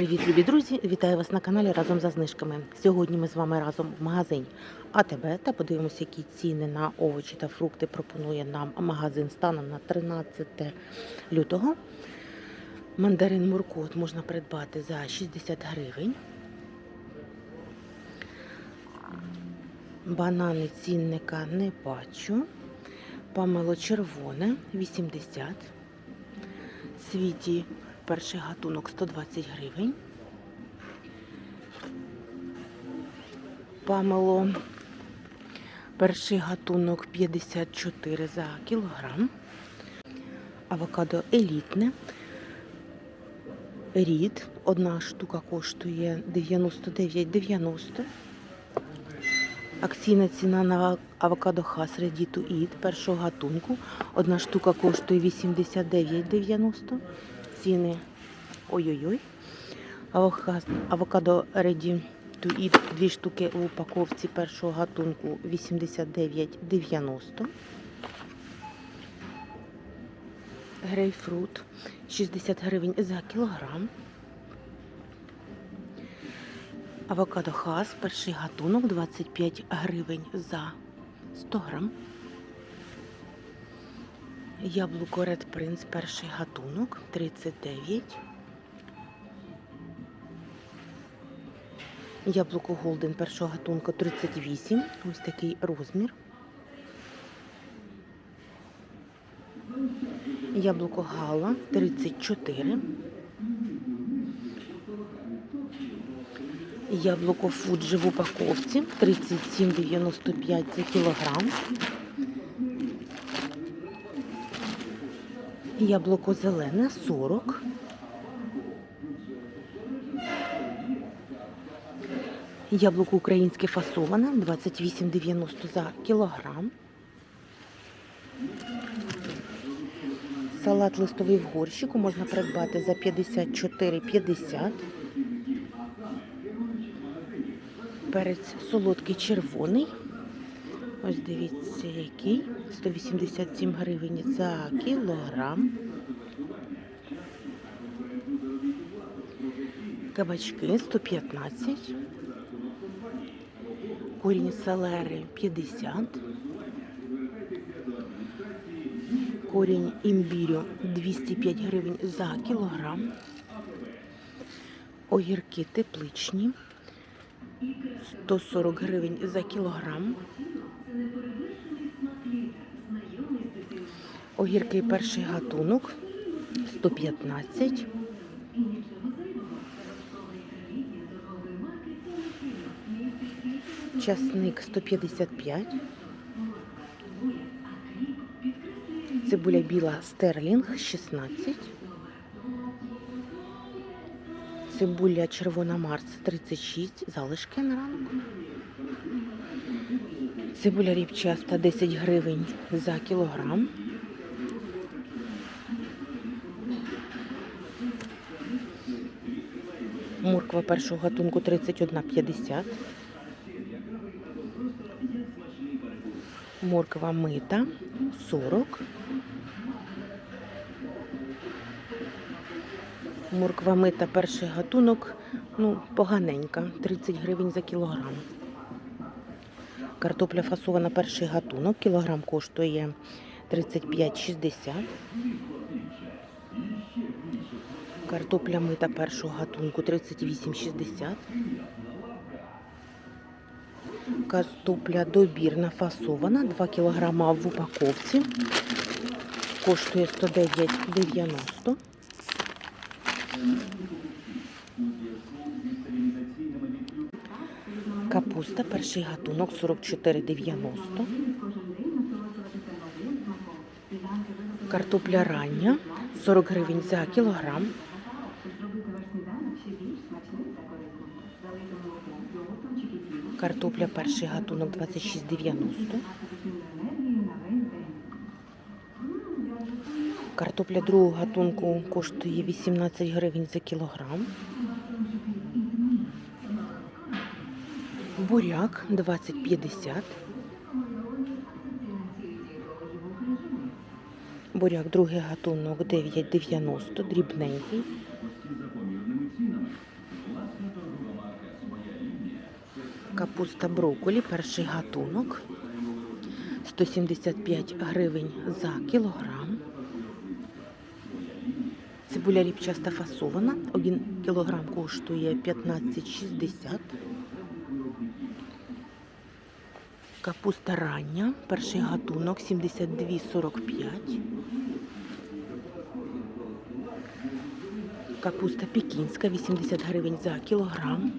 Привіт, любі друзі! Вітаю вас на каналі разом за знижками. Сьогодні ми з вами разом в магазині АТБ та подивимося, які ціни на овочі та фрукти пропонує нам магазин станом на 13 лютого. Мандарин Муркот можна придбати за 60 гривень. Банани цінника не бачу. Памело червоне 80. Світі перший гатунок 120 гривень. Памело перший гатунок 54 за кілограм. Авокадо елітне. Рід. Одна штука коштує 99,90. Акційна ціна на авокадо хас to Eat першого гатунку. Одна штука коштує 89,90. Ціни ой-ой-ой. Авокадо Ready to Eat дві штуки у упаковці першого гатунку 89,90. Грейпфрут 60 гривень за кілограм. Авокадо хас, перший гатунок 25 гривень за 100 грам. Яблуко Red Prince, перший гатунок 39. Яблуко Голден першого гатунку 38. Ось такий розмір. Яблуко Гала 34. Яблуко Фуджи в упаковці 37,95 за кілограм. Яблуко зелене 40. Яблуко українське фасоване 28,90 за кілограм. Салат листовий в горщику можна придбати за 54,50. Перець солодкий червоний. Ось дивіться, який. 187 гривень за кілограм. Кабачки 115. Корінь селери 50. Корінь імбірю 205 гривень за кілограм. Огірки тепличні 140 гривень за кілограм. Огірки перший гатунок 115. Часник 155. Цибуля біла стерлінг 16. Цибуля червона Марс 36. Залишки на ранку. Цибуля ріпчаста 10 гривень за кілограм. Морква першого гатунку 31,50. Морква мита 40. Морква мита перший гатунок, ну, поганенька, 30 гривень за кілограм. Картопля фасована перший гатунок, кілограм коштує 35,60. Картопля мита першого гатунку 38,60. Картопля добірна фасована 2 кг в упаковці. Коштує 109,90. Капуста перший гатунок 44,90. Картопля рання 40 гривень за кілограм. Картопля перший гатунок 26,90. Картопля другого гатунку коштує 18 гривень за кілограм. Буряк 20,50. Буряк другий гатунок 9,90, дрібненький. Капуста брокколі, перший гатунок. 175 гривень за кілограм. Цибуля ріпчаста фасована. 1 кілограм коштує 15,60. Капуста рання, перший гатунок 72,45. Капуста пекінська 80 гривень за кілограм.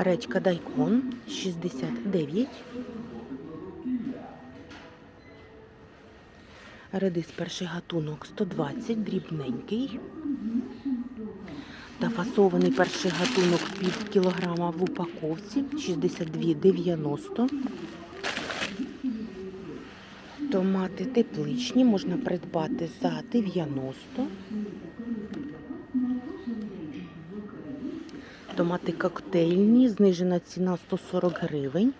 Редька дайкон 69. Редис перший гатунок 120, дрібненький. Та фасований перший гатунок пів кілограма в упаковці 62,90. Томати тепличні можна придбати за 90. Томати коктейльні, знижена ціна 140 гривень.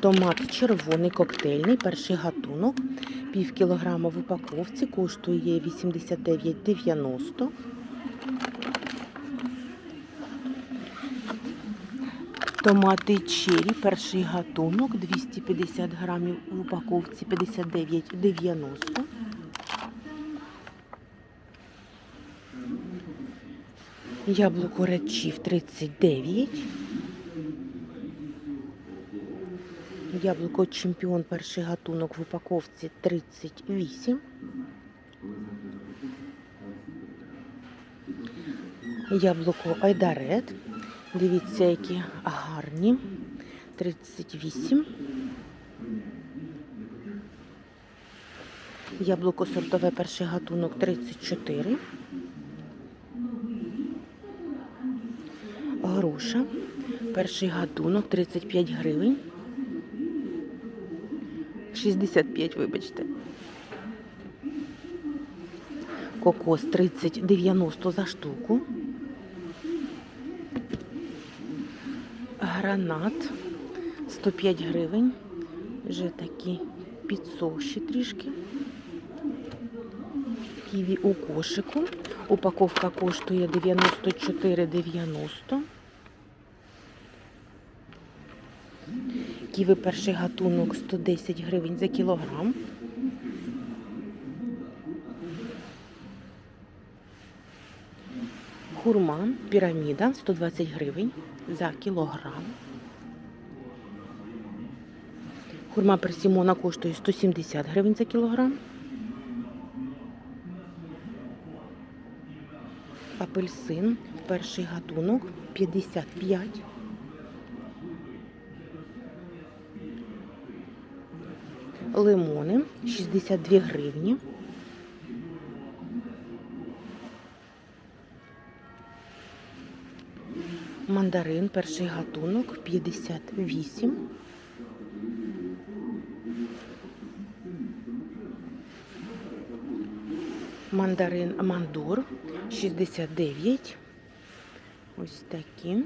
Томат червоний коктейльний, перший гатунок. Пів кілограма в упаковці коштує 89,90. Томати чері, перший гатунок, 250 грамів в упаковці 59,90. Яблуко речів 39. Яблуко чемпіон перший гатунок в упаковці 38. Яблуко Айдарет. Дивіться, які гарні. 38. Яблуко сортове перший гатунок 34. Груша. Перший гатунок 35 гривень. 65, вибачте. Кокос 30,90 за штуку. Гранат 105 гривень. Вже такі підсохші трішки. Ківі у кошику. Упаковка коштує 94,90. Ківи перший гатунок 110 гривень за кілограм. Хурма піраміда 120 гривень за кілограм. Хурма персимона коштує 170 гривень за кілограм. Апельсин перший гатунок 55. Лимони 62 гривні. Мандарин перший гатунок 58. Мандарин Мандор 69. Ось такі.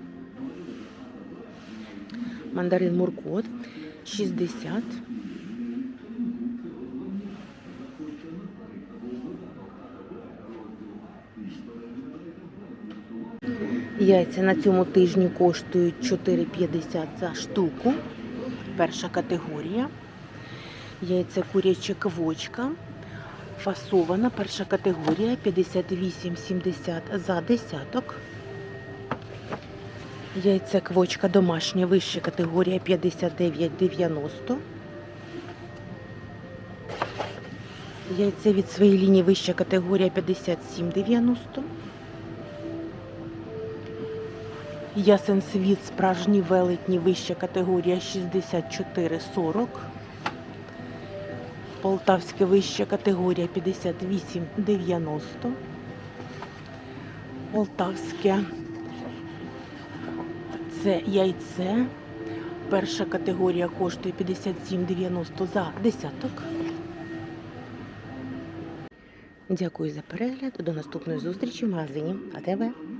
Мандарин Муркот 60. Яйця на цьому тижні коштують 4,50 за штуку. Перша категорія. Яйця куряча квочка. Фасована перша категорія 58,70 за десяток. Яйця квочка домашня вища категорія 59,90. Яйця від своєї лінії вища категорія 57,90. Ясен світ справжні велетні вища категорія 64,40. Полтавська вища категорія 58,90. Полтавське це яйце. Перша категорія коштує 57,90 за десяток. Дякую за перегляд. До наступної зустрічі в магазині АТВ.